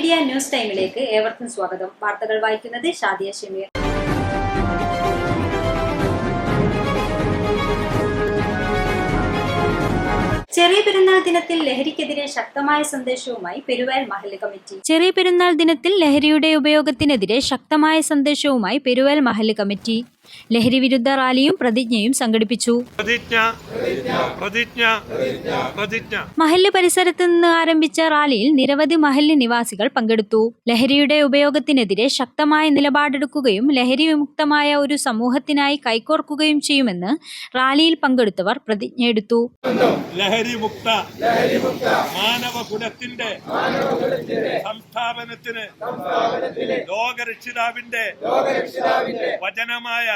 Media news ടൈമിലേക്ക് ഏവർക്കും സ്വാഗതം. വാർത്തകൾ വായിക്കുന്നത് ഷാദിയ ഷമീർ. ചെറിയ പെരുന്നാൾ ദിനത്തിൽ ലഹരിക്കെതിരെ ശക്തമായ സന്ദേശവുമായി പെരുവയൽ മഹല്ല് കമ്മിറ്റി. ചെറിയ പെരുന്നാൾ ദിനത്തിൽ ലഹരിയുടെ ഉപയോഗത്തിനെതിരെ ശക്തമായ സന്ദേശവുമായി പെരുവയൽ മഹല്ല് കമ്മിറ്റി. ലഹരി വിരുദ്ധ റാലിയും പ്രതിജ്ഞയും സംഘടിപ്പിച്ചു. മഹല്ല് പരിസരത്ത് നിന്ന് ആരംഭിച്ച റാലിയിൽ നിരവധി മഹല്ല് നിവാസികൾ പങ്കെടുത്തു. ലഹരിയുടെ ഉപയോഗത്തിനെതിരെ ശക്തമായ നിലപാടെടുക്കുകയും ലഹരി വിമുക്തമായ ഒരു സമൂഹത്തിനായി കൈകോർക്കുകയും ചെയ്യുമെന്ന് റാലിയിൽ പങ്കെടുത്തവർ പ്രതിജ്ഞയെടുത്തു ലഹരി മുക്ത മാനവകുലത്തിന്റെ സംസ്ഥാപനത്തിന് ലോകരക്ഷിതാവിന്റെ വചനമായ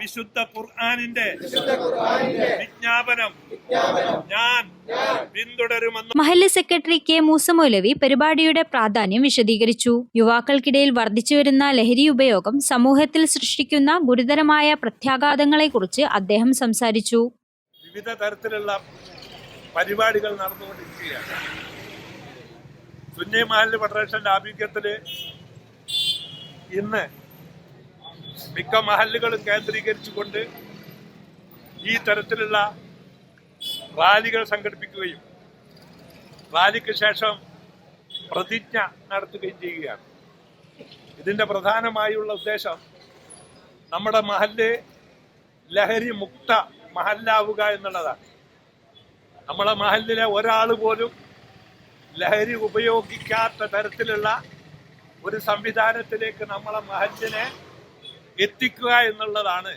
വിശുദ്ധ ഖുർആാനിന്റെ വിജ്ഞാപനം ഞാൻ പിന്തുടരുമെന്ന് മഹല്ല് സെക്രട്ടറി കെ മൂസമൗലവി പരിപാടിയുടെ പ്രാധാന്യം വിശദീകരിച്ചു. യുവാക്കൾക്കിടയിൽ വർദ്ധിച്ചുവരുന്ന ലഹരി ഉപയോഗം സമൂഹത്തിൽ സൃഷ്ടിക്കുന്ന ഗുരുതരമായ പ്രത്യാഘാതങ്ങളെക്കുറിച്ച് അദ്ദേഹം സംസാരിച്ചു. വിവിധ തരത്തിലുള്ള പരിപാടികൾ നടന്നുകൊണ്ടിരിക്കുകയാണ്. സുന്നി മഹൽ ഫെഡറേഷന്റെ ആഭിമുഖ്യത്തിൽ ഇന്ന് മിക്ക മഹല്ലുകളും കേന്ദ്രീകരിച്ചുകൊണ്ട് ഈ തരത്തിലുള്ള റാലികൾ സംഘടിപ്പിക്കുകയും റാലിക്ക് ശേഷം പ്രതിജ്ഞ നടത്തുകയും ചെയ്യുകയാണ്. ഇതിന്റെ പ്രധാനമായുള്ള ഉദ്ദേശം നമ്മുടെ മഹല്ല് ലഹരി മുക്ത മഹല്ലാവുക എന്നുള്ളതാണ്. നമ്മളെ മഹല്ലിലെ ഒരാൾ പോലും ലഹരി ഉപയോഗിക്കാത്ത തരത്തിലുള്ള ഒരു സംവിധാനത്തിലേക്ക് നമ്മളെ മഹലിനെ എത്തിക്കുക എന്നുള്ളതാണ്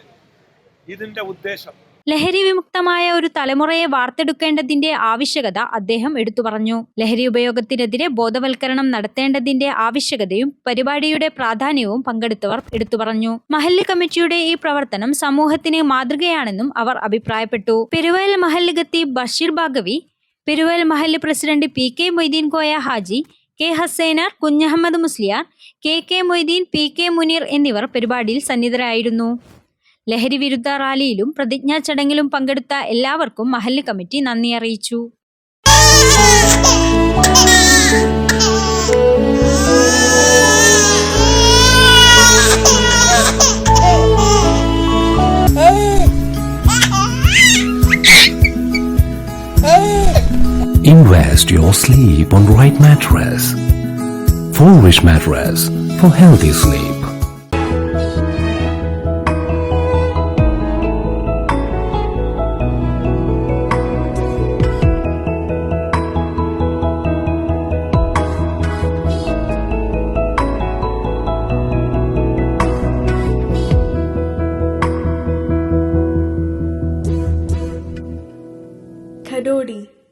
ഇതിന്റെ ഉദ്ദേശം. ലഹരി വിമുക്തമായ ഒരു തലമുറയെ വാർത്തെടുക്കേണ്ടതിന്റെ ആവശ്യകത അദ്ദേഹം എടുത്തു പറഞ്ഞു. ലഹരി ഉപയോഗത്തിനെതിരെ ബോധവൽക്കരണം നടത്തേണ്ടതിന്റെ ആവശ്യകതയും പരിപാടിയുടെ പ്രാധാന്യവും പങ്കെടുത്തവർ എടുത്തു പറഞ്ഞു. മഹല്ല് കമ്മിറ്റിയുടെ ഈ പ്രവർത്തനം സമൂഹത്തിന് മാതൃകയാണെന്നും അവർ അഭിപ്രായപ്പെട്ടു. പെരുവയൽ മഹല്ല് ഗത്തി ബഷീർ ബാഗവി പെരുവയൽ മഹല്ല് president P K Moideen Koya Haji K Hasainar Kunhahammed Musliyar K K Moideen P K Muneer എന്നിവർ പരിപാടിയിൽ സന്നിധരായിരുന്നു. ലഹരി വിരുദ്ധ റാലിയിലും പ്രതിജ്ഞാ ചടങ്ങിലും പങ്കെടുത്ത എല്ലാവർക്കും മഹല്ല് കമ്മിറ്റി നന്ദി അറിയിച്ചു. Invest your sleep on right mattress. Full-Rich mattress for healthy sleep.